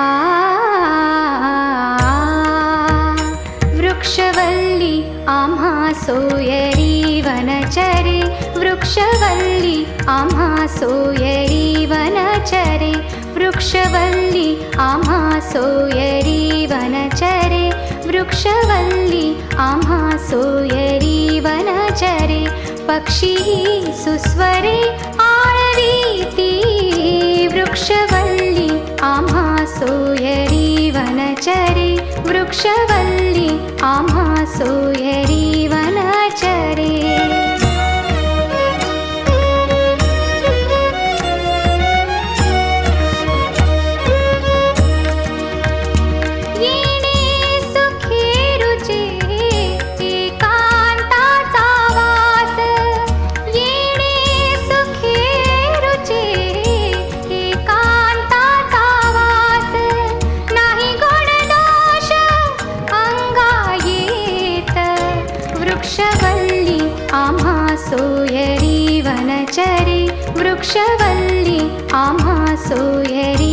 आ वृक्षवल्ली आम्हा सोयरी वनचरे वृक्षवल्ली आम्हा सोयरी वनचरे वृक्षवल्ली आम्हा सोयरी वनचरे वृक्षवल्ली आम्हा सोयरी वनचरे पक्षिः सुस्वरे आळवीति वृक्षवल्ली आमासूयरे सूयरीवनचरि वृक्षवल्ली आमा सूयरीवनचरे